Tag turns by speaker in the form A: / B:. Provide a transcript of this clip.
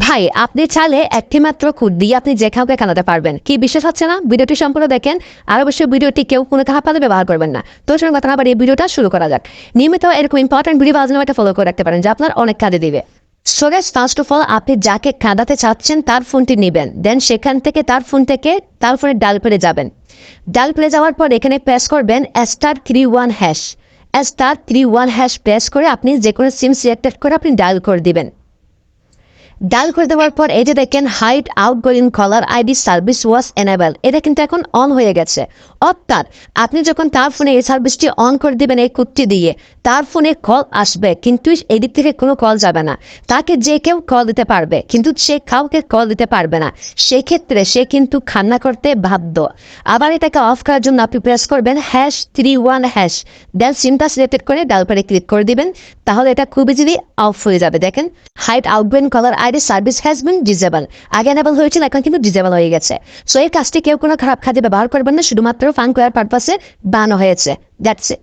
A: ভাই, আপনি চাইলে একটি মাত্র কোড দিয়ে আপনি যে কাউকে কানাতে পারবেন। কি বিশ্বাস হচ্ছে না? ভিডিওটি সম্পূর্ণ দেখেন। আর অবশ্যই ভিডিওটি কেউ কোনো কাহাপাতে ব্যবহার করবেন না। তো সঙ্গে কথা না এই ভিডিওটা শুরু করা যাক। নিয়মিত এরকম ইম্পর্টেন্ট ভিডিও বাজানো একটা ফলো করে রাখতে পারেন, যা আপনার অনেক কাজে দিবে। So guys first of all আপনি যাকে কাঁদাতে চাচ্ছেন, তার ফোনটি নেবেন। দেন সেখান থেকে তার ফোন থেকে তার ফোনে ডাল পেরে যাবেন। ডাল পেরে যাওয়ার পর এখানে প্রেস করবেন star three one hash star three one hash press করে আপনি যে কোনো সিম সিলেক্টেড করে আপনি ডায়াল করে দিবেন। ডায়াল করে দেওয়ার পর এই যে দেখেন hide outgoing caller ID service was enable এটা কিন্তু এখন অন হয়ে গেছে। অর্থাৎ আপনি যখন তার ফোনে এই সার্ভিসটি অন করে দিবেন এই কুটটি দিয়ে, তার ফোনে কল আসবে, কিন্তু এদিক থেকে কোনো কল যাবে না। তাকে যে কেউ কল দিতে পারবে, কিন্তু সে কাউকে কল দিতে পারবে না। সেক্ষেত্রে সে কিন্তু খান্না করতে বাধ্য। আবার এটাকে অফ করার জন্য আপনি প্রেস করবেন hash three one hash then সিমটা সিলেক্টেড করে ডাল পরে ক্লিক করে দিবেন। তাহলে এটা খুব ইজিলি অফ হয়ে যাবে। দেখেন hide outgoing caller ID service has been disable আগে এনেবল হয়েছিল, এখন কিন্তু ডিজেবল হয়ে গেছে। সো এই কাজটি কেউ কোনো খারাপ খাদ্য ব্যবহার করবেন না, শুধুমাত্র ফান করার পারপাসে বানো হয়েছে। That's it